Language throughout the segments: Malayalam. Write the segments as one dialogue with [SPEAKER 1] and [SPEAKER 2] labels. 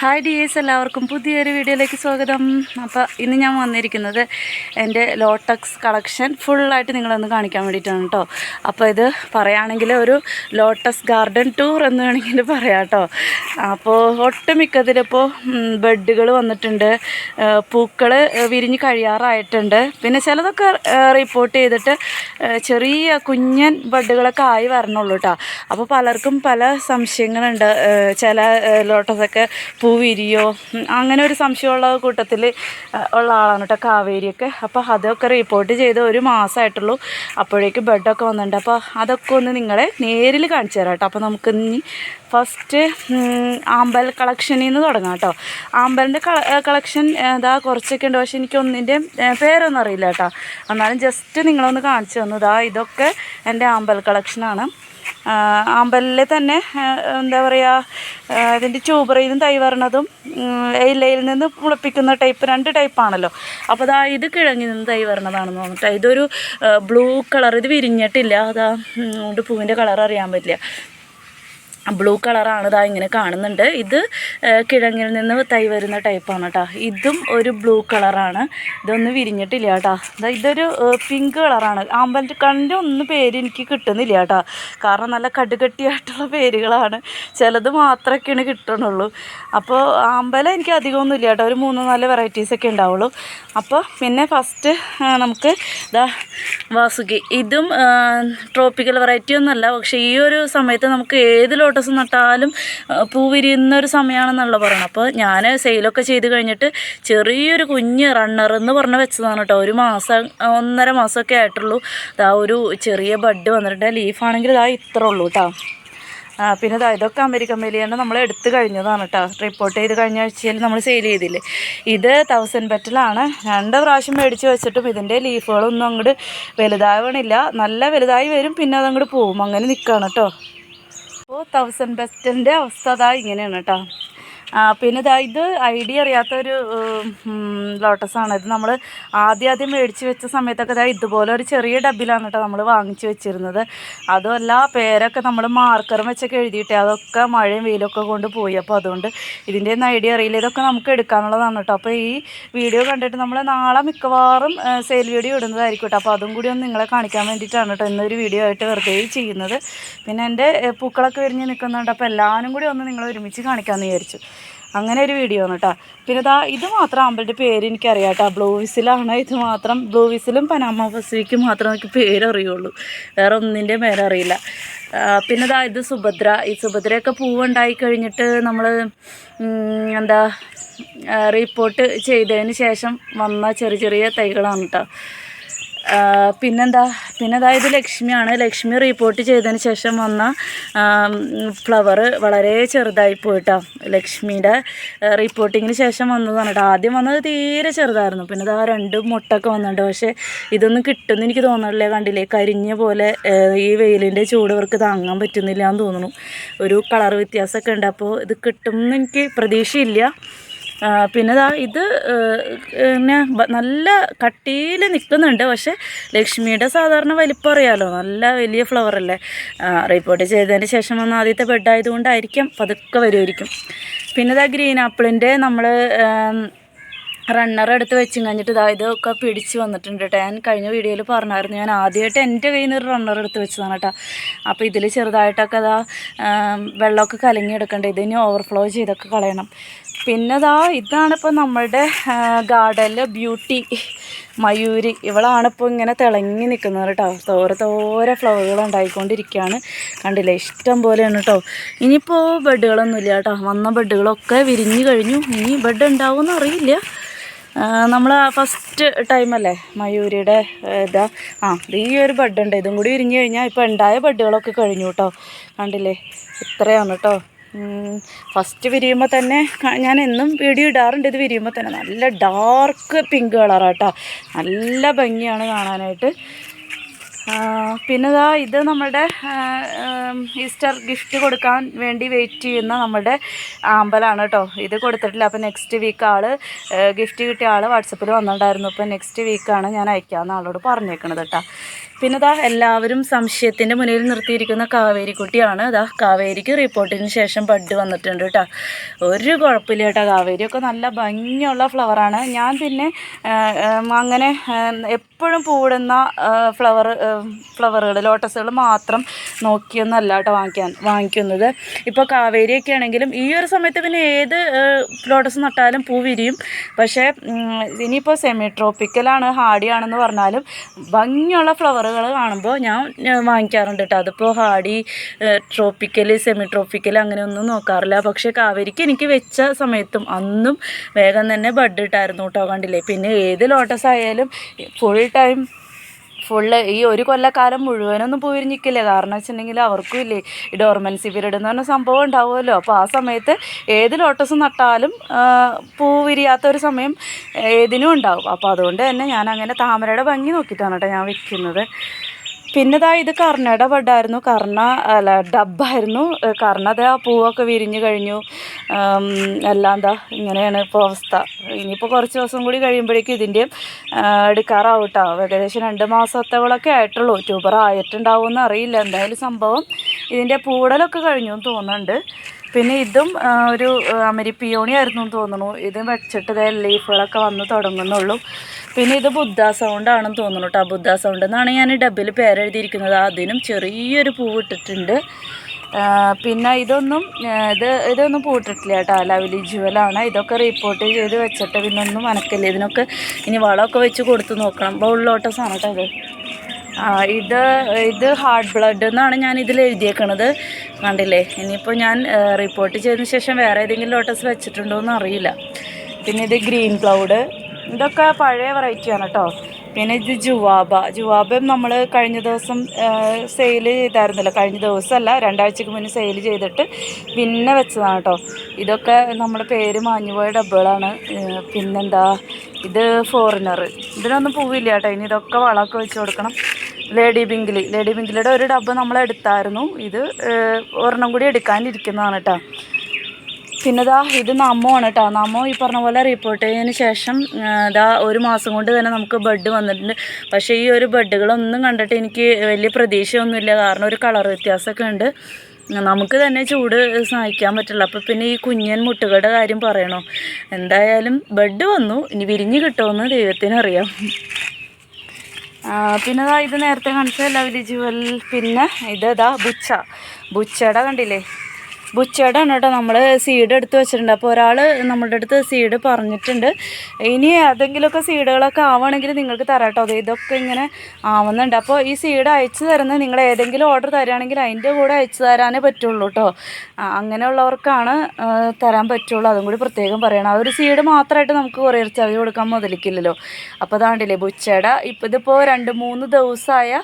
[SPEAKER 1] ഹായ് ഡി എസ് എല്ലാവർക്കും പുതിയൊരു വീഡിയോയിലേക്ക് സ്വാഗതം. അപ്പോൾ ഇന്ന് ഞാൻ വന്നിരിക്കുന്നത് എന്റെ ലോട്ടക്സ് കളക്ഷൻ ഫുള്ളായിട്ട് നിങ്ങളൊന്ന് കാണിക്കാൻ വേണ്ടിയിട്ടാണ് കേട്ടോ അപ്പോൾ ഇത് പറയുകയാണെങ്കിൽ ഒരു ലോട്ടസ് ഗാർഡൻ ടൂർ എന്ന് വേണമെങ്കിൽ പറയാം കേട്ടോ അപ്പോൾ ഒട്ടുമിക്കതിലിപ്പോൾ ബെഡുകൾ വന്നിട്ടുണ്ട്. പൂക്കൾ വിരിഞ്ഞ് കഴിയാറായിട്ടുണ്ട്. പിന്നെ ചിലതൊക്കെ റിപ്പോർട്ട് ചെയ്തിട്ട് ചെറിയ കുഞ്ഞൻ ബെഡുകളൊക്കെ ആയി വരണുള്ളൂ കേട്ടോ അപ്പോൾ പലർക്കും പല സംശയങ്ങളുണ്ട്. ചില ലോട്ടസൊക്കെ വിരിയോ അങ്ങനെ ഒരു സംശയമുള്ള കൂട്ടത്തിൽ ഉള്ള ആളാണ് കേട്ടോ കാവേരിയൊക്കെ. അപ്പോൾ അതൊക്കെ റിപ്പോർട്ട് ചെയ്ത് ഒരു മാസമായിട്ടുള്ളൂ അപ്പോഴേക്ക് ബെഡൊക്കെ വന്നിട്ടുണ്ട്. അപ്പോൾ അതൊക്കെ ഒന്ന് നിങ്ങളെ നേരിൽ കാണിച്ചു തരാം കേട്ടോ അപ്പോൾ നമുക്ക് ഇനി ഫസ്റ്റ് ആമ്പൽ കളക്ഷനിൽ നിന്ന് തുടങ്ങാം കേട്ടോ ആമ്പലിന്റെ കളക്ഷൻ ഇതാ കുറച്ചൊക്കെ ഉണ്ട്. പക്ഷേ എനിക്ക് ഒന്നിന്റെ പേരൊന്നും അറിയില്ല കേട്ടോ എന്നാലും ജസ്റ്റ് നിങ്ങളൊന്ന് കാണിച്ചു തന്നു. ഇതാ ഇതൊക്കെ എന്റെ ആമ്പൽ കളക്ഷനാണ് ആമ്പലിൽ തന്നെ എന്താ പറയുക ഇതിന്റെ ട്യൂബറിൽ നിന്ന് തൈ വരണതും ഇലയിൽ നിന്ന് മുളപ്പിക്കുന്ന ടൈപ്പ് രണ്ട് ടൈപ്പാണല്ലോ അപ്പോൾ അതാ ഇത് കിഴങ്ങി നിന്ന് തൈ വരണതാണെന്ന് തോന്നിട്ട് ഇതൊരു ബ്ലൂ കളർ ഇത് വിരിഞ്ഞിട്ടില്ല. അതാ കൊണ്ട് അതുകൊണ്ട് പൂവിന്റെ കളർ അറിയാൻ പറ്റില്ല. ബ്ലൂ കളറാണ് ഇതാ ഇങ്ങനെ കാണുന്നുണ്ട്. ഇത് കിഴങ്ങിൽ നിന്ന് തൈ വരുന്ന ടൈപ്പാണ് കേട്ടോ ഇതും ഒരു ബ്ലൂ കളറാണ്. ഇതൊന്നും വിരിഞ്ഞിട്ടില്ല കേട്ടോ ഇതാ ഇതൊരു പിങ്ക് കളറാണ്. ആമ്പലിന്റെ കണ്ട ഒന്നും പേര് എനിക്ക് കിട്ടുന്നില്ല കേട്ടോ കാരണം നല്ല കടുകട്ടിയായിട്ടുള്ള പേരുകളാണ്. ചിലത് മാത്രമൊക്കെയാണ് കിട്ടണുള്ളൂ. അപ്പോൾ ആമ്പല എനിക്ക് അധികമൊന്നും ഇല്ല കേട്ടോ ഒരു മൂന്ന് നാല് വെറൈറ്റീസ് ഒക്കെ ഉണ്ടാവുള്ളൂ. അപ്പോൾ പിന്നെ ഫസ്റ്റ് നമുക്ക് ഇതാ വാസുകി. ഇതും ട്രോപ്പിക്കൽ വെറൈറ്റി ഒന്നുമല്ല. പക്ഷേ ഈ ഒരു സമയത്ത് നമുക്ക് ഏത് ലോട്ടസ് നട്ടാലും പൂ വിരിയുന്ന ഒരു സമയമാണെന്നുള്ള പറയണം അപ്പോൾ ഞാൻ സെയിലൊക്കെ ചെയ്ത് കഴിഞ്ഞിട്ട് ചെറിയൊരു കുഞ്ഞ് റണ്ണർ എന്ന് പറഞ്ഞ് വെച്ചതാണ് കേട്ടോ. ഒരു മാസം ഒന്നര മാസമൊക്കെ ആയിട്ടുള്ളൂ. ഇതാ ഒരു ചെറിയ ബഡ് വന്നിട്ടുണ്ട്. ലീഫാണെങ്കിൽ ഇതാ ഇത്ര ഉള്ളൂ കേട്ടോ പിന്നെ ഇതൊക്കെ അമേരിക്കൻ മേലിയാണ് നമ്മൾ എടുത്തു കഴിഞ്ഞതാണ് കേട്ടോ റിപ്പോർട്ട് ചെയ്ത് കഴിഞ്ഞ ആഴ്ചയിൽ നമ്മൾ സെയിൽ ചെയ്തില്ലേ. ഇത് തൗസൻഡ് ബെറ്റിലാണ് രണ്ട് പ്രാവശ്യം മേടിച്ച് വെച്ചിട്ടും ഇതിന്റെ ലീഫുകളൊന്നും അങ്ങോട്ട് വലുതാവണില്ല. നല്ല വലുതായി വരും പിന്നെ അതങ്ങോട്ട് പോവും. അങ്ങനെ നിൽക്കുകയാണ് കേട്ടോ അപ്പോൾ തൗസൻഡ് ബെസ്റ്റിന്റെ അവസ്ഥ അതാ ഇങ്ങനെയാണ് കേട്ടോ പിന്നെ ഇതാ ഇത് ഐഡിയ അറിയാത്തൊരു ലോട്ടസാണ്. ഇത് നമ്മൾ ആദ്യം ആദ്യം മേടിച്ച് വെച്ച സമയത്തൊക്കെ ഇതാ ഇതുപോലെ ഒരു ചെറിയ ഡബിലാണ് കേട്ടോ നമ്മൾ വാങ്ങിച്ച് വെച്ചിരുന്നത്. അതുമല്ല പേരൊക്കെ നമ്മൾ മാർക്കറും വെച്ചൊക്കെ എഴുതിയിട്ടേ അതൊക്കെ മഴയും വെയിലൊക്കെ കൊണ്ട് പോയി. അപ്പോൾ അതുകൊണ്ട് ഇതിന്റെ ഒന്നും ഐഡിയ അറിയില്ല. ഇതൊക്കെ നമുക്ക് എടുക്കാനുള്ളതാണ് കേട്ടോ. അപ്പോൾ ഈ വീഡിയോ കണ്ടിട്ട് നമ്മൾ നാളെ മിക്കവാറും സെയിൽ വീഡിയോ ഇടുന്നതായിരിക്കും കേട്ടോ. അപ്പോൾ അതും കൂടി ഒന്ന് നിങ്ങളെ കാണിക്കാൻ വേണ്ടിയിട്ടാണ് കേട്ടോ ഇന്നൊരു വീഡിയോ ആയിട്ട് വെറുതെ ചെയ്യുന്നത്. പിന്നെ എന്റെ പൂക്കളൊക്കെ വിരിഞ്ഞ് നിൽക്കുന്നുണ്ട് അപ്പോൾ എല്ലാവരും കൂടി ഒന്ന് നിങ്ങൾ ഒരുമിച്ച് കാണിക്കാമെന്ന് വിചാരിച്ചു. അങ്ങനെ ഒരു വീഡിയോ ആണ് കേട്ടോ പിന്നെ ഇതാ ഇത് മാത്രം ആമ്പലിന്റെ പേര് എനിക്കറിയാം കേട്ടോ ബ്ലൂ വിസിലാണ് ഇത് മാത്രം ബ്ലൂ വിസിലും പനാമ പസിഫിക്കും മാത്രമേ എനിക്ക് പേരറിയുള്ളൂ. വേറെ ഒന്നിന്റെ പേരറിയില്ല. പിന്നെ ഇതാ ഇത് സുഭദ്ര. ഈ സുഭദ്രയൊക്കെ പൂവുണ്ടായി കഴിഞ്ഞിട്ട് നമ്മൾ എന്താ റിപ്പോർട്ട് ചെയ്തതിന് ശേഷം വന്ന ചെറിയ ചെറിയ തൈകളാണ് കേട്ടോ പിന്നെന്താ പിന്നെ അതായത് ലക്ഷ്മിയാണ്. ലക്ഷ്മി റിപ്പോർട്ട് ചെയ്തതിന് ശേഷം വന്ന ഫ്ലവർ വളരെ ചെറുതായി പോയിട്ടാ ലക്ഷ്മിയുടെ റിപ്പോർട്ടിങ്ങിന് ശേഷം വന്നതാണ് കേട്ടോ ആദ്യം വന്നത് തീരെ ചെറുതായിരുന്നു. പിന്നെ ഇതാ രണ്ട് മുട്ടൊക്കെ വന്നിട്ടുണ്ട്. പക്ഷേ ഇതൊന്നും കിട്ടുമെന്ന് എനിക്ക് തോന്നണില്ല. കണ്ടില്ലേ കരിഞ്ഞ പോലെ ഈ വെയിലിന്റെ ചൂട് ഇവർക്ക് താങ്ങാൻ പറ്റുന്നില്ല എന്ന് തോന്നുന്നു. ഒരു കളർ വ്യത്യാസമൊക്കെ ഉണ്ട്. അപ്പോൾ ഇത് കിട്ടുമെന്ന് എനിക്ക് പ്രതീക്ഷയില്ല. പിന്നെ ഇതാ ഇത് പിന്നെ നല്ല കട്ടിയിൽ നിൽക്കുന്നുണ്ട് പക്ഷേ ലക്ഷ്മിയുടെ സാധാരണ വലിപ്പം അറിയാമല്ലോ നല്ല വലിയ ഫ്ലവർ അല്ലേ? റിപ്പോർട്ട് ചെയ്തതിന് ശേഷം വന്ന ആദ്യത്തെ ബെഡ് ആയതുകൊണ്ടായിരിക്കും പതുക്കെ വരുമായിരിക്കും പിന്നെ ഇതാ ഗ്രീൻ ആപ്പിളിന്റെ നമ്മൾ റണ്ണർ എടുത്ത് വെച്ചും കഴിഞ്ഞിട്ട് ഇതാ ഇതൊക്കെ പിടിച്ച് വന്നിട്ടുണ്ട് കേട്ടോ ഞാൻ കഴിഞ്ഞ വീഡിയോയിൽ പറഞ്ഞായിരുന്നു ഞാൻ ആദ്യമായിട്ട് എന്റെ കയ്യിൽ നിന്ന് റണ്ണർ എടുത്ത് വെച്ചതാണ് കേട്ടോ അപ്പോൾ ഇതിൽ ചെറുതായിട്ടൊക്കെ അതാ വെള്ളമൊക്കെ കലങ്ങി എടുക്കേണ്ടത് ഇതിനി ഓവർഫ്ലോ ചെയ്തൊക്കെ കളയണം. പിന്നെ ഇതാ ഇതാണ് നമ്മളുടെ ഗാർഡനിലെ ബ്യൂട്ടി മയൂരി. ഇവളാണിപ്പോൾ ഇങ്ങനെ തിളങ്ങി നിൽക്കുന്നത് കേട്ടോ തോരെ തോരെ ഫ്ലവറുകൾ ഉണ്ടായിക്കൊണ്ടിരിക്കുകയാണ് കണ്ടില്ലേ? ഇഷ്ടം പോലെയാണ് കേട്ടോ ഇനിയിപ്പോൾ ബെഡുകളൊന്നുമില്ല കേട്ടോ വന്ന ബെഡുകളൊക്കെ വിരിഞ്ഞു കഴിഞ്ഞു. ഇനി ബെഡ് ഉണ്ടാവുമെന്ന് അറിയില്ല. നമ്മൾ ഫസ്റ്റ് ടൈമല്ലേ മയൂരിയുടെ ഇതാ. ആ ഈ ഒരു ബെഡ് ഉണ്ട് ഇതും കൂടി വിരിഞ്ഞു കഴിഞ്ഞാൽ ഇപ്പോൾ ഉണ്ടായ ബെഡുകളൊക്കെ കഴിഞ്ഞു കേട്ടോ കണ്ടില്ലേ? ഇത്രയാണ് കേട്ടോ ഫസ്റ്റ് വിരിയുമ്പോൾ തന്നെ ഞാൻ എന്നും വീഡിയോ ഇടാറുണ്ട്. ഇത് വിരിയുമ്പോൾ തന്നെ നല്ല ഡാർക്ക് പിങ്ക് കളറാട്ടോ നല്ല ഭംഗിയാണ് കാണാനായിട്ട്. പിന്നെ ഇതാ ഇത് നമ്മുടെ ഈസ്റ്റർ ഗിഫ്റ്റ് കൊടുക്കാൻ വേണ്ടി വെയിറ്റ് ചെയ്യുന്ന നമ്മുടെ ആമ്പലാണ് കേട്ടോ ഇത് കൊടുത്തിട്ടില്ല. അപ്പോൾ നെക്സ്റ്റ് വീക്ക് ആൾ ഗിഫ്റ്റ് കിട്ടിയ ആൾ വാട്സപ്പിൽ വന്നിട്ടുണ്ടായിരുന്നു. അപ്പോൾ നെക്സ്റ്റ് വീക്കാണ് ഞാൻ അയക്കാമെന്ന് ആളോട് പറഞ്ഞേക്കണത് കേട്ടോ പിന്നെ ദാ എല്ലാവരും സംശയത്തിന്റെ മുന്നിൽ നിർത്തിയിരിക്കുന്ന കാവേരിക്കുട്ടിയാണ്. ദാ കാവേരിക്ക് റിപ്പോർട്ടിന് ശേഷം ബഡ് വന്നിട്ടുണ്ട് കേട്ടോ ഒരു കുഴപ്പമില്ല കേട്ടോ കാവേരിയൊക്കെ നല്ല ഭംഗിയുള്ള ഫ്ലവറാണ് ഞാൻ പിന്നെ അങ്ങനെ എപ്പോഴും പൂടുന്ന ഫ്ലവർ ഫ്ലവറുകൾ ലോട്ടസുകൾ മാത്രം നോക്കിയൊന്നല്ല കേട്ടോ വാങ്ങിക്കാൻ വാങ്ങിക്കുന്നത്. ഇപ്പോൾ കാവേരിയൊക്കെ ആണെങ്കിലും ഈ ഒരു സമയത്ത് പിന്നെ ഏത് ലോട്ടസ് നട്ടാലും പൂ വിരിയും. പക്ഷേ ഇനിയിപ്പോൾ സെമി ട്രോപ്പിക്കലാണ് ഹാഡിയാണെന്ന് പറഞ്ഞാലും ഭംഗിയുള്ള ഫ്ലവറുകൾ കാണുമ്പോൾ ഞാൻ വാങ്ങിക്കാറുണ്ട് കേട്ടോ അതിപ്പോൾ ഹാഡി ട്രോപ്പിക്കൽ സെമി ട്രോപ്പിക്കൽ അങ്ങനെയൊന്നും നോക്കാറില്ല. പക്ഷേ കാവേരിക്ക് എനിക്ക് വെച്ച സമയത്തും അന്നും വേഗം തന്നെ ബഡ് ഇട്ടായിരുന്നു കേട്ടോ കണ്ടില്ലേ. പിന്നെ ഏത് ലോട്ടസ് ആയാലും ഫുൾ ടൈം ഫുള്ള് ഈ ഒരു കൊല്ലക്കാലം മുഴുവനൊന്നും പൂ വിരിഞ്ഞിക്കില്ല കാരണം വെച്ചിട്ടുണ്ടെങ്കിൽ അവർക്കും ഇല്ലേ ഈ ഡോർമൻസി പീരീഡ് എന്ന് പറഞ്ഞ സംഭവം ഉണ്ടാവുമല്ലോ. അപ്പോൾ ആ സമയത്ത് ഏത് ലോട്ടസ് നട്ടാലും പൂ വിരിയാത്ത ഒരു സമയം ഏതിനും ഉണ്ടാവും. അപ്പോൾ അതുകൊണ്ട് തന്നെ ഞാൻ അങ്ങനെ താമരയുടെ ഭംഗി നോക്കിയിട്ടാണ് കേട്ടോ ഞാൻ വെക്കുന്നത്. പിന്നെ ദാ ഇത് കർണയുടെ ബഡായിരുന്നു കർണ അല്ല ഡബ്ബായിരുന്നു. കർണത് കർണ ദാ പൂവൊക്കെ വിരിഞ്ഞു കഴിഞ്ഞു. ആം, എല്ലാം ഇങ്ങനെയാണ് ഇപ്പോൾ അവസ്ഥ. ഇനിയിപ്പോൾ കുറച്ച് ദിവസം കൂടി കഴിയുമ്പോഴേക്കും ഇതിന്റെ എടുക്കാറാവും കേട്ടോ ഏകദേശം രണ്ട് മാസത്തോളൊക്കെ ആയിട്ടുള്ളൂ. ട്യൂബർ ആയിട്ടുണ്ടാവുമെന്ന് അറിയില്ല. എന്തായാലും സംഭവം ഇതിന്റെ പൂടലൊക്കെ കഴിഞ്ഞു എന്ന് തോന്നുന്നുണ്ട്. പിന്നെ ഇതും ഒരു അമരി പിയോണി ആയിരുന്നു എന്ന് തോന്നുന്നു. ഇതും വെച്ചിട്ട് ലീഫുകളൊക്കെ വന്ന് തുടങ്ങുന്നുള്ളൂ. പിന്നെ ഇത് ബുദ്ധ സൗണ്ട് ആണെന്ന് തോന്നുന്നു കേട്ടോ ബുദ്ധ സൗണ്ട് എന്നാണ് ഞാൻ ഡബിൽ പേരെഴുതിയിരിക്കുന്നത്. അതിനും ചെറിയൊരു പൂവ് ഇട്ടിട്ടുണ്ട്. പിന്നെ ഇതൊന്നും ഇത് ഇതൊന്നും പൂട്ടിട്ടില്ല കേട്ടോ ലവലി ജുവലാണ് ഇതൊക്കെ റിപ്പോർട്ട് ചെയ്ത് വെച്ചിട്ട് പിന്നെ ഒന്നും മനക്കില്ല ഇതിനൊക്കെ ഇനി വളമൊക്കെ വെച്ച് കൊടുത്ത് നോക്കണം. അപ്പോൾ ഉള്ളോട്ടസാണ് കേട്ടോ ഇത്. ഇത് ഇത് ഹാർട്ട് ബ്ലഡ് എന്നാണ് ഞാൻ ഇതിൽ എഴുതിയേക്കണത്. കണ്ടില്ലേ? ഇനിയിപ്പോൾ ഞാൻ റിപ്പോർട്ട് ചെയ്തതിന് ശേഷം വേറെ ഏതെങ്കിലും ലോട്ടസ് വെച്ചിട്ടുണ്ടോ എന്ന് അറിയില്ല. പിന്നെ ഇത് ഗ്രീൻ ക്ലൗഡ് ഇതൊക്കെ പഴയ വെറൈറ്റിയാണ് കേട്ടോ പിന്നെ ഇത് ജുവാബ. ജുവാബയും നമ്മൾ കഴിഞ്ഞ ദിവസം സെയിൽ ചെയ്തായിരുന്നല്ലോ. കഴിഞ്ഞ ദിവസമല്ല രണ്ടാഴ്ചക്ക് മുന്നേ സെയിൽ ചെയ്തിട്ട് പിന്നെ വെച്ചതാണ് കേട്ടോ ഇതൊക്കെ നമ്മുടെ പേര് മാഞ്ഞുപോയ ഡബ്ബുകളാണ് പിന്നെന്താ? ഇത് ഫോറിനർ ഇതിനൊന്നും പൂവില്ല കേട്ടോ ഇനി ഇതൊക്കെ വളമൊക്കെ വെച്ച് കൊടുക്കണം. ലേഡി ബിങ്കിലി ലേഡി ബിങ്കിലിയുടെ ഒരു ഡബ്ബ് നമ്മൾ എടുത്തായിരുന്നു ഇത് ഒരെണ്ണം കൂടി എടുക്കാനിരിക്കുന്നതാണ് കേട്ടോ പിന്നെ ഇതാ ഇത് നമ്മമാണ് കേട്ടോ നമ്മോ ഈ പറഞ്ഞ പോലെ റിപ്പോർട്ട് ചെയ്തതിന് ശേഷം ഇതാ ഒരു മാസം കൊണ്ട് തന്നെ നമുക്ക് ബഡ് വന്നിട്ടുണ്ട്. പക്ഷേ ഈ ഒരു ബഡുകളൊന്നും കണ്ടിട്ട് എനിക്ക് വലിയ പ്രതീക്ഷയൊന്നുമില്ല. കാരണം ഒരു കളർ വ്യത്യാസമൊക്കെ ഉണ്ട്. നമുക്ക് തന്നെ ചൂട് സഹിക്കാൻ പറ്റില്ല. അപ്പോൾ പിന്നെ ഈ കുഞ്ഞൻ മുട്ടുകളുടെ കാര്യം പറയണോ? എന്തായാലും ബഡ് വന്നു. ഇനി വിരിഞ്ഞ് കിട്ടുമെന്ന് ദൈവത്തിനറിയാം. പിന്നെ ഇത് നേരത്തെ കാണിച്ച ലവ്ലി പിന്നെ ഇതാ ബുച്ച. ബുച്ചയുടെ കണ്ടില്ലേ? ബുച്ചയുടെ ആണ് കേട്ടോ. നമ്മൾ സീഡ് എടുത്ത് വെച്ചിട്ടുണ്ട്. അപ്പോൾ ഒരാൾ നമ്മുടെ അടുത്ത് സീഡ് പറഞ്ഞിട്ടുണ്ട്. ഇനി ഏതെങ്കിലുമൊക്കെ സീഡുകളൊക്കെ ആവുകയാണെങ്കിൽ നിങ്ങൾക്ക് തരാം കേട്ടോ. അത് ഇതൊക്കെ ഇങ്ങനെ ആവുന്നുണ്ട്. അപ്പോൾ ഈ സീഡ് അയച്ചു തരുന്നത് നിങ്ങൾ ഏതെങ്കിലും ഓർഡർ തരികയാണെങ്കിൽ അതിന്റെ കൂടെ അയച്ചു തരാനേ പറ്റുള്ളൂ കേട്ടോ. അങ്ങനെയുള്ളവർക്കാണ് തരാൻ പറ്റുള്ളൂ. അതും കൂടി പ്രത്യേകം പറയണം. ആ ഒരു സീഡ് മാത്രമായിട്ട് നമുക്ക് കൊറിയർ ചാർജ് കൊടുക്കാൻ മുതലിക്കില്ലല്ലോ. അപ്പോൾ അതാണ്ടില്ലേ ബുച്ചയുടെ ഇപ്പോൾ ഇതിപ്പോൾ രണ്ട് മൂന്ന് ദിവസമായ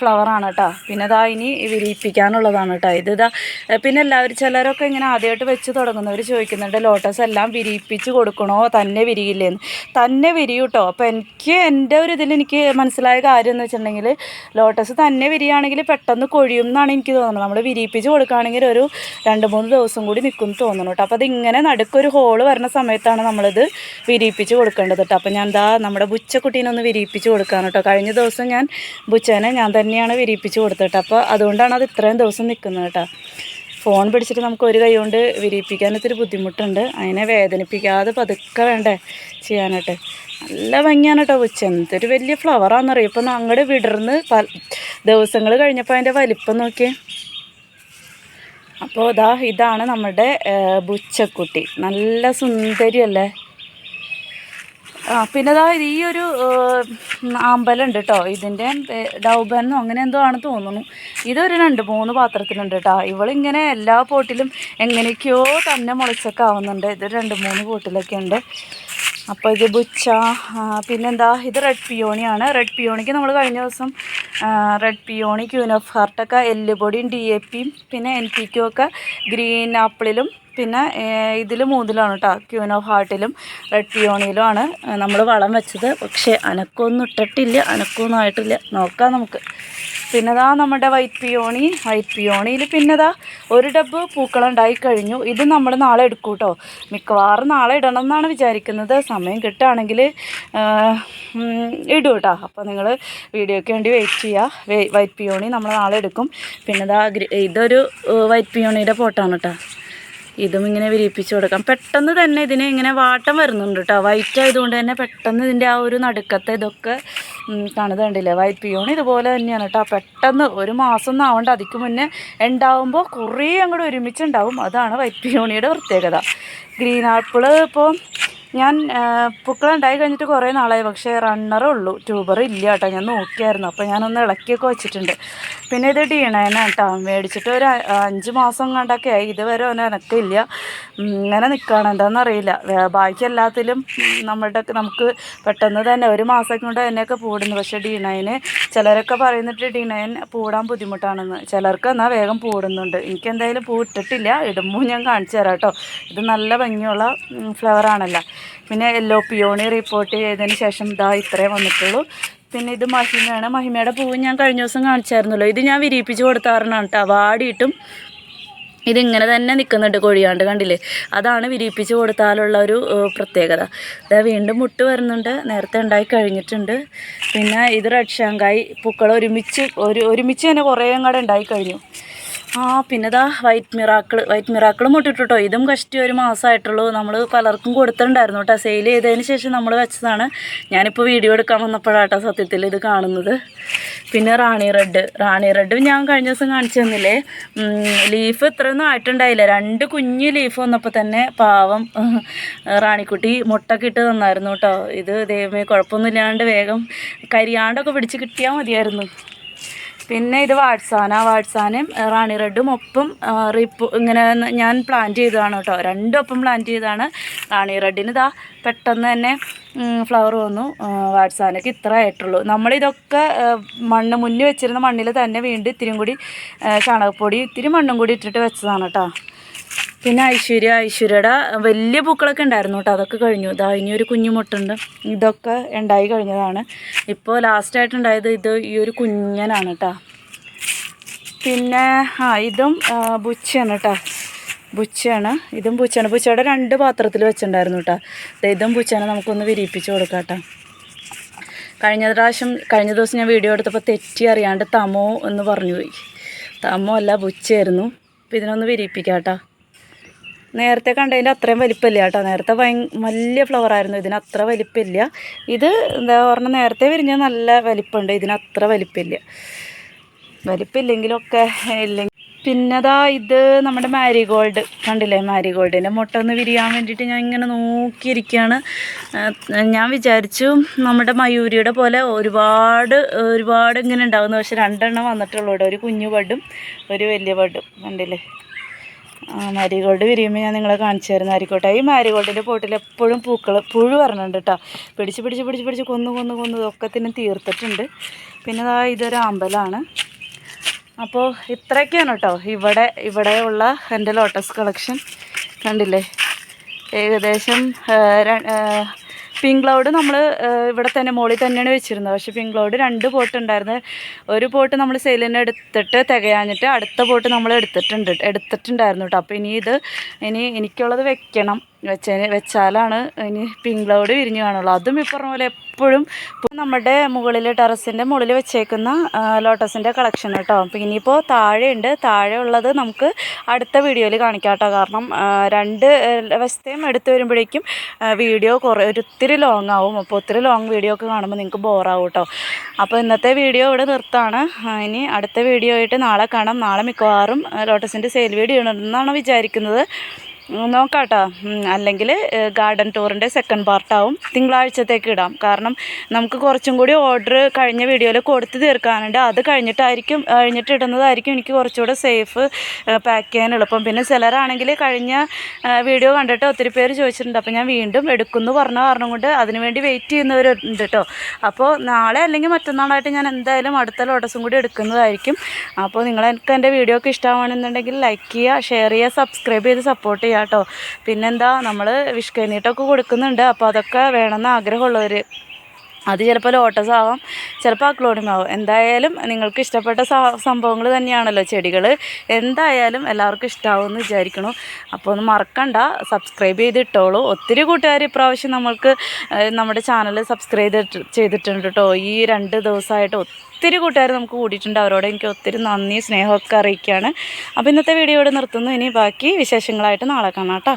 [SPEAKER 1] ഫ്ലവറാണ് കേട്ടോ. പിന്നെ ഇതാ ഇനി വിരിയിപ്പിക്കാനുള്ളതാണ് കേട്ടോ. ഇത് ഇതാ പിന്നെ പിന്നെ എല്ലാവരും ചിലരൊക്കെ ഇങ്ങനെ ആദ്യമായിട്ട് വെച്ച് തുടങ്ങുന്നവർ ചോദിക്കുന്നുണ്ട് ലോട്ടസ് എല്ലാം വിരിയിപ്പിച്ച് കൊടുക്കണോ? തന്നെ വിരിയില്ലേന്ന്. തന്നെ വിരിയും കേട്ടോ അപ്പോൾ എനിക്ക് എന്റെ ഒരു ഇതിൽ എനിക്ക് മനസ്സിലായ കാര്യം എന്ന് വെച്ചിട്ടുണ്ടെങ്കിൽ ലോട്ടസ് തന്നെ വിരിയാണെങ്കിൽ പെട്ടെന്ന് കൊഴിയും എന്നാണ് എനിക്ക് തോന്നുന്നത്. നമ്മൾ വിരിയിപ്പിച്ച് കൊടുക്കുകയാണെങ്കിൽ ഒരു രണ്ട് മൂന്ന് ദിവസം കൂടി നിൽക്കും തോന്നുന്നു കേട്ടോ. അപ്പോൾ അതിങ്ങനെ നടുക്കൊരു ഹോൾ വരുന്ന സമയത്താണ് നമ്മളിത് വിരിയിപ്പിച്ച് കൊടുക്കേണ്ടത് കേട്ടോ. അപ്പോൾ ഞാൻ എന്താ നമ്മുടെ ബുച്ചക്കുട്ടീനെ ഒന്ന് വിരിയിപ്പിച്ച് കൊടുക്കുകയാണ് കേട്ടോ. കഴിഞ്ഞ ദിവസം ഞാൻ ബുച്ചേനെ ഞാൻ തന്നെയാണ് വിരിയിപ്പിച്ച് കൊടുത്തത് കേട്ടോ. അപ്പോൾ അതുകൊണ്ടാണ് അത് ഇത്രയും ദിവസം നിൽക്കുന്നത് കേട്ടോ. ഫോൺ പിടിച്ചിട്ട് നമുക്ക് ഒരു കൈ കൊണ്ട് വിരിയിപ്പിക്കാൻ ഇത്തിരി ബുദ്ധിമുട്ടുണ്ട്. അതിനെ വേദനിപ്പിക്കാതെ പതുക്കെ വേണ്ടേ ചെയ്യാനായിട്ട്. നല്ല ഭംഗിയാണ് കേട്ടോ ബുച്ച എന്തൊരു വലിയ ഫ്ലവറാണെന്നറിയാം ഇപ്പം അങ്ങോട്ട് വിടർന്ന് പല ദിവസങ്ങൾ കഴിഞ്ഞപ്പോൾ അതിന്റെ വലിപ്പം നോക്കിയേ. അപ്പോൾ ഇതാ ഇതാണ് നമ്മുടെ ബുച്ചക്കുട്ടി. നല്ല സുന്ദരിയല്ലേ? പിന്നെ ഇതാ ഈ ഒരു അമ്പലം ഉണ്ട് കേട്ടോ ഇതിന്റെ ഡൗബെന്നോ അങ്ങനെ എന്തോ ആണ് തോന്നുന്നു. ഇതൊരു രണ്ട് മൂന്ന് പാത്രത്തിലുണ്ട് കേട്ടോ ഇവളിങ്ങനെ എല്ലാ പോട്ടിലും എങ്ങനെയൊക്കെയോ തന്നെ മുളച്ചൊക്കെ ആവുന്നുണ്ട്. ഇത് രണ്ട് മൂന്ന് പോട്ടിലൊക്കെ ഉണ്ട്. അപ്പോൾ ഇത് ബുച്ച പിന്നെന്താ ഇത് റെഡ് പിയോണിയാണ് റെഡ് പിയോണിക്ക് നമ്മൾ കഴിഞ്ഞ ദിവസം റെഡ് പിയോണി ക്യൂനോഫ് ഹാർട്ടൊക്കെ എല്ലുപൊടിയും ഡി എ പിയും പിന്നെ എൻ പി ക്യു ഒക്കെ ഗ്രീൻ ആപ്പിളിലും പിന്നെ ഇതിൽ മൂന്നിലാണ് കേട്ടോ ക്യൂൻ ഓഫ് ഹാർട്ടിലും റെഡ് പിയോണിയിലുമാണ് നമ്മൾ വളം വെച്ചത്. പക്ഷേ അനക്കൊന്നും ഇട്ടിട്ടില്ല. അനക്കൊന്നും ആയിട്ടില്ല. നോക്കാം നമുക്ക്. പിന്നെതാ നമ്മുടെ വൈറ്റ് പിയോണി വൈറ്റ് പിയോണിയിൽ പിന്നെതാ ഒരു ഡബ്ബ് പൂക്കളുണ്ടായി കഴിഞ്ഞു. ഇത് നമ്മൾ നാളെ എടുക്കും കേട്ടോ മിക്കവാറും നാളെ ഇടണം എന്നാണ് വിചാരിക്കുന്നത്. സമയം കിട്ടുകയാണെങ്കിൽ ഇടും കേട്ടോ അപ്പോൾ നിങ്ങൾ വീഡിയോയ്ക്ക് വേണ്ടി വെയിറ്റ് ചെയ്യുക വൈറ്റ് പിയോണി നമ്മൾ നാളെ എടുക്കും. പിന്നെതാ ഇതൊരു വൈറ്റ് പിയോണിയുടെ ഫോട്ടോ ആണ് കേട്ടോ ഇതും ഇങ്ങനെ വിരിപ്പിച്ച് കൊടുക്കാം. പെട്ടെന്ന് തന്നെ ഇതിന് ഇങ്ങനെ വാട്ടം വരുന്നുണ്ട് കേട്ടോ വൈറ്റ് ആയതുകൊണ്ട് തന്നെ പെട്ടെന്ന് ഇതിന്റെ ആ ഒരു നടുക്കത്തെ ഇതൊക്കെ കാണുന്നത് കണ്ടില്ലേ? വൈറ്റ് പിയോൺ ഇതുപോലെ തന്നെയാണ് കേട്ടോ പെട്ടെന്ന് ഒരു മാസം ഒന്നും ആവേണ്ട. അതിക്ക് മുന്നേ ഉണ്ടാവുമ്പോൾ കുറേ അങ്ങോട്ട് ഒരുമിച്ചുണ്ടാവും. അതാണ് വൈറ്റ് പിയോണിയുടെ പ്രത്യേകത. ഗ്രീൻ ആപ്പിൾ ഇപ്പോൾ ഞാൻ പൂക്കളുണ്ടായി കഴിഞ്ഞിട്ട് കുറേ നാളായി. പക്ഷേ റണ്ണറേ ഉള്ളൂ. ട്യൂബർ ഇല്ല കേട്ടോ ഞാൻ നോക്കിയായിരുന്നു. അപ്പോൾ ഞാനൊന്ന് ഇളക്കിയൊക്കെ വെച്ചിട്ടുണ്ട്. പിന്നെ ഇത് ഡീണേന കേട്ടോ. മേടിച്ചിട്ട് ഒരു അഞ്ച് മാസം കണ്ടൊക്കെ ആയി. ഇതുവരെ അവന് എനക്കില്ല. ഇങ്ങനെ നിൽക്കുകയാണ് എന്താണെന്നറിയില്ല ബാക്കി എല്ലാത്തിലും നമ്മളുടെ നമുക്ക് പെട്ടെന്ന് തന്നെ ഒരു മാസം കൊണ്ട് തന്നെയൊക്കെ പൂടുന്നു പക്ഷേ ഡീണൈന് ചിലരൊക്കെ പറയുന്നിട്ട് ഡീണൈൻ പൂടാൻ ബുദ്ധിമുട്ടാണെന്ന്. ചിലർക്ക് എന്നാൽ വേഗം പൂടുന്നുണ്ട് എനിക്ക് എന്തായാലും പൂ ഇട്ടിട്ടില്ല. ഇടുമ്പോൾ ഞാൻ കാണിച്ചു തരാം കേട്ടോ. ഇത് നല്ല ഭംഗിയുള്ള ഫ്ലവർ ആണല്ലോ. പിന്നെ യെല്ലോ പിയോണി റിപ്പോർട്ട് ചെയ്തതിന് ശേഷം ഇതാ ഇത്രേ വന്നിട്ടുള്ളൂ. പിന്നെ ഇത് മഹിമയാണ്. മഹിമയുടെ പൂവ് ഞാൻ കഴിഞ്ഞ ദിവസം കാണിച്ചായിരുന്നല്ലോ. ഇത് ഞാൻ വിരിയിപ്പിച്ച് കൊടുത്താറുണ്ടാണ് കേട്ടോ വാടിയിട്ടും ഇതിങ്ങനെ തന്നെ നിൽക്കുന്നുണ്ട് കൊഴിയാണ്ട് കണ്ടില്ലേ? അതാണ് വിരിയിപ്പിച്ച് കൊടുത്താലുള്ള ഒരു പ്രത്യേകത. ഇത് വീണ്ടും മുട്ട് വരുന്നുണ്ട്. നേരത്തെ ഉണ്ടായി കഴിഞ്ഞിട്ടുണ്ട്. പിന്നെ ഇത് റെഡ് ഷാങ്കായി. പൂക്കൾ ഒരുമിച്ച് ഒരു ഒരുമിച്ച് തന്നെ കുറേ അങ്ങോട്ട് ഉണ്ടായി കഴിഞ്ഞു. ആ പിന്നെ ഇതാ വൈറ്റ് മിറാക്കിൾ വൈറ്റ് മിറാക്കിളും മുട്ടിട്ടു കേട്ടോ ഇതും കഷ്ടി ഒരു മാസമായിട്ടുള്ളൂ നമ്മൾ പലർക്കും കൊടുത്തിട്ടുണ്ടായിരുന്നു കേട്ടോ സെയിൽ ചെയ്തതിന് ശേഷം നമ്മൾ വെച്ചതാണ്. ഞാനിപ്പോൾ വീഡിയോ എടുക്കാൻ വന്നപ്പോഴാട്ടോ സത്യത്തിൽ ഇത് കാണുന്നത്. പിന്നെ റാണി റെഡ്. റാണി റെഡ് ഞാൻ കഴിഞ്ഞ ദിവസം കാണിച്ചു തന്നില്ലേ? ലീഫ് ഇത്രയൊന്നും ആയിട്ടുണ്ടായില്ല. രണ്ട് കുഞ്ഞ് ലീഫ് വന്നപ്പോൾ തന്നെ പാവം റാണിക്കുട്ടി മുട്ടൊക്കെ ഇട്ട് തന്നായിരുന്നു കേട്ടോ ഇത് ദൈവമേ കുഴപ്പമൊന്നുമില്ലാണ്ട് വേഗം കരിയാണ്ടൊക്കെ പിടിച്ച് കിട്ടിയാൽ മതിയായിരുന്നു. പിന്നെ ഇത് വാട്സാന. വാട്സാനും റാണി റെഡും ഒപ്പം റിപ്പു ഇങ്ങനെ ഞാൻ പ്ലാൻ ചെയ്തതാണ് കേട്ടോ. രണ്ടും പ്ലാൻ ചെയ്തതാണ്. റാണി റെഡിന് ഇതാ പെട്ടെന്ന് തന്നെ ഫ്ലവർ വന്നു വാട്സാനക്ക് ഇത്ര ആയിട്ടുള്ളൂ. നമ്മളിതൊക്കെ മണ്ണ് മുന്നിൽ വെച്ചിരുന്ന മണ്ണിൽ തന്നെ വീണ്ടും ഇത്തിരിയും കൂടി ചാണകപ്പൊടി ഇത്തിരി മണ്ണും കൂടി ഇട്ടിട്ട് വെച്ചതാണ് കേട്ടോ. പിന്നെ ഐശ്വര്യ ഐശ്വര്യയുടെ വലിയ പൂക്കളൊക്കെ ഉണ്ടായിരുന്നു കേട്ടോ. അതൊക്കെ കഴിഞ്ഞു. ഇതാ ഒരു കുഞ്ഞു മുട്ടുണ്ട്. ഇതൊക്കെ ഉണ്ടായി കഴിഞ്ഞതാണ്. ഇപ്പോൾ ലാസ്റ്റായിട്ടുണ്ടായത് ഇത് ഈ ഒരു കുഞ്ഞനാണ് കേട്ടോ. പിന്നെ ആ ഇതും ബുച്ചയാണ് കേട്ടോ. ബുച്ചയാണ്. ഇതും ബുച്ചയാണ്. ബുച്ചയുടെ രണ്ട് പാത്രത്തിൽ വെച്ചിട്ടുണ്ടായിരുന്നു കേട്ടോ. ഇതും ബുച്ചയാണ് നമുക്കൊന്ന് വിരിയിപ്പിച്ച് കൊടുക്കാം കേട്ടോ. കഴിഞ്ഞ പ്രാവശ്യം കഴിഞ്ഞ ദിവസം ഞാൻ വീഡിയോ എടുത്തപ്പോൾ തെറ്റി അറിയാണ്ട് തമോ എന്ന് പറഞ്ഞു പോയി. തമോ അല്ല ബുച്ചയായിരുന്നു. അപ്പോൾ ഇതിനൊന്ന് വിരിയിപ്പിക്കാം കേട്ടോ. നേരത്തെ കണ്ടതിന്റെ അത്രയും വലിപ്പമില്ല കേട്ടോ. നേരത്തെ ഭയ വലിയ ഫ്ലവർ ആയിരുന്നു. ഇതിന് അത്ര വലിപ്പമില്ല. ഇത് എന്താ പറഞ്ഞാൽ നേരത്തെ വിരിഞ്ഞ നല്ല വലിപ്പമുണ്ട്. ഇതിന് അത്ര വലിപ്പമില്ല. വലിപ്പമില്ലെങ്കിലൊക്കെ ഇല്ലെങ്കിൽ. പിന്നതാ ഇത് നമ്മുടെ മാരിഗോൾഡ് കണ്ടില്ലേ? മാരിഗോൾഡിന്റെ മുട്ട ഒന്ന് വിരിയാൻ വേണ്ടിയിട്ട് ഞാൻ ഇങ്ങനെ നോക്കിയിരിക്കുകയാണ്. ഞാൻ വിചാരിച്ചു നമ്മുടെ മയൂരിയുടെ പോലെ ഒരുപാട് ഒരുപാട് ഇങ്ങനെ ഉണ്ടാകുന്നു പക്ഷെ രണ്ടെണ്ണം വന്നിട്ടുള്ളൂ ഒരു കുഞ്ഞു ബഡും ഒരു വലിയ ബഡും. കണ്ടില്ലേ? മാരിഗോൾഡ് വിരിയുമ്പോൾ ഞാൻ നിങ്ങളെ കാണിച്ചു തരുന്ന ആയിക്കോട്ടെ ഈ മാരിഗോൾഡിന്റെ പോട്ടിൽ എപ്പോഴും പൂക്കൾ പുഴു വരണുണ്ട് കേട്ടോ പിടിച്ച് പിടിച്ച് പിടിച്ച് പിടിച്ച് കൊന്നു കൊന്നു കൊന്നു ഒക്കത്തിനും തീർത്തിട്ടുണ്ട്. പിന്നെ ദാ ഇതൊരു അമ്പലമാണ് അപ്പോൾ ഇത്രയൊക്കെയാണ് കേട്ടോ ഇവിടെ ഇവിടെ ഉള്ള എന്റെ ലോട്ടസ് കളക്ഷൻ. കണ്ടില്ലേ? ഏകദേശം പിങ്ക് ക്ലൗഡ് നമ്മൾ ഇവിടെ തന്നെ മുകളിൽ തന്നെയാണ് വെച്ചിരുന്നത്. പക്ഷേ പിങ്ക് ക്ലൗഡ് രണ്ട് പോട്ട് ഉണ്ടായിരുന്നു. ഒരു പോട്ട് നമ്മൾ സെയിലിന് എടുത്തിട്ട് തികയാഞ്ഞിട്ട് അടുത്ത പോട്ട് നമ്മൾ എടുത്തിട്ടുണ്ട് എടുത്തിട്ടുണ്ടായിരുന്നു കേട്ടോ അപ്പോൾ ഇനി ഇത് ഇനി എനിക്കുള്ളത് വെക്കണം. വെച്ചതിന് വെച്ചാലാണ് ഇനി പിങ്ക് ക്ലൗഡ് വിരിഞ്ഞ് കാണുള്ളൂ. അതും ഈ പറഞ്ഞ പോലെ എപ്പോഴും നമ്മുടെ മുകളിൽ ടെറസിന്റെ മുകളിൽ വെച്ചേക്കുന്ന ലോട്ടസിന്റെ കളക്ഷൻ കേട്ടോ. അപ്പോൾ ഇനിയിപ്പോൾ താഴെയുണ്ട്. താഴെ ഉള്ളത് നമുക്ക് അടുത്ത വീഡിയോയിൽ കാണിക്കാം കേട്ടോ. കാരണം രണ്ട് വശത്തെയും എടുത്തു വരുമ്പോഴേക്കും വീഡിയോ കുറേ ഒത്തിരി ലോങ് ആവും. അപ്പോൾ ഒത്തിരി ലോങ് വീഡിയോ ഒക്കെ കാണുമ്പോൾ നിങ്ങൾക്ക് ബോറാവും കേട്ടോ. അപ്പോൾ ഇന്നത്തെ വീഡിയോ ഇവിടെ നിർത്താണ്. ഇനി അടുത്ത വീഡിയോ ആയിട്ട് നാളെ കാണാം. നാളെ മിക്കവാറും ലോട്ടസിന്റെ സെയിൽ വീഡിയോ ഇടുമെന്നാണ് വിചാരിക്കുന്നത്. നോക്കാം കേട്ടോ അല്ലെങ്കിൽ ഗാർഡൻ ടൂറിന്റെ സെക്കൻഡ് പാർട്ടാവും തിങ്കളാഴ്ചത്തേക്ക് ഇടാം. കാരണം നമുക്ക് കുറച്ചും കൂടി ഓർഡർ കഴിഞ്ഞ വീഡിയോയിൽ കൊടുത്തു തീർക്കാനുണ്ട്. അത് കഴിഞ്ഞിട്ടായിരിക്കും കഴിഞ്ഞിട്ട് ഇടുന്നതായിരിക്കും എനിക്ക് കുറച്ചുകൂടെ സേഫ് പാക്ക് ചെയ്യാൻ എളുപ്പം. പിന്നെ ചിലരാണെങ്കിൽ കഴിഞ്ഞ വീഡിയോ കണ്ടിട്ട് ഒത്തിരി പേര് ചോദിച്ചിട്ടുണ്ട്. അപ്പോൾ ഞാൻ വീണ്ടും എടുക്കുമെന്ന് പറഞ്ഞ കാരണം കൊണ്ട് അതിനുവേണ്ടി വെയിറ്റ് ചെയ്യുന്നവരുണ്ട് കേട്ടോ അപ്പോൾ നാളെ അല്ലെങ്കിൽ മറ്റന്നാളായിട്ട് ഞാൻ എന്തായാലും അടുത്ത ലോട്ടസും കൂടി എടുക്കുന്നതായിരിക്കും. അപ്പോൾ നിങ്ങൾക്ക് എന്റെ വീഡിയോ ഒക്കെ ഇഷ്ടമാണെന്നുണ്ടെങ്കിൽ ലൈക്ക് ചെയ്യുക ഷെയർ ചെയ്യുക സബ്സ്ക്രൈബ് ചെയ്ത് സപ്പോർട്ട് ചെയ്യുക. കേട്ടോ. പിന്നെന്താ നമ്മൾ വിഷ്കനീട്ടൊക്കെ കൊടുക്കുന്നുണ്ട്. അപ്പോൾ അതൊക്കെ വേണമെന്ന് ആഗ്രഹമുള്ളവർ അത് ചിലപ്പോൾ ലോട്ടസ് ആവാം ചിലപ്പോൾ അക്ലോണിയം ആവും. എന്തായാലും നിങ്ങൾക്ക് ഇഷ്ടപ്പെട്ട സംഭവങ്ങൾ തന്നെയാണല്ലോ ചെടികൾ എന്തായാലും എല്ലാവർക്കും ഇഷ്ടമാവുമെന്ന് വിചാരിക്കണു അപ്പോൾ ഒന്ന് മറക്കണ്ട സബ്സ്ക്രൈബ് ചെയ്തിട്ടോളൂ. ഒത്തിരി കൂട്ടുകാർ ഇപ്രാവശ്യം നമ്മൾക്ക് നമ്മുടെ ചാനൽ സബ്സ്ക്രൈബ് ചെയ്തിട്ടുണ്ട് കേട്ടോ ഈ രണ്ട് ദിവസമായിട്ട് ഒത്തിരി കൂട്ടുകാർ നമുക്ക് കൂടിയിട്ടുണ്ട്. അവരോട് എനിക്ക് ഒത്തിരി നന്ദി സ്നേഹമൊക്കെ അറിയിക്കുകയാണ്. അപ്പോൾ ഇന്നത്തെ വീഡിയോ ഇവിടെ നിർത്തുന്നു. ഇനി ബാക്കി വിശേഷങ്ങളായിട്ട് നാളെ കാണാം കേട്ടോ.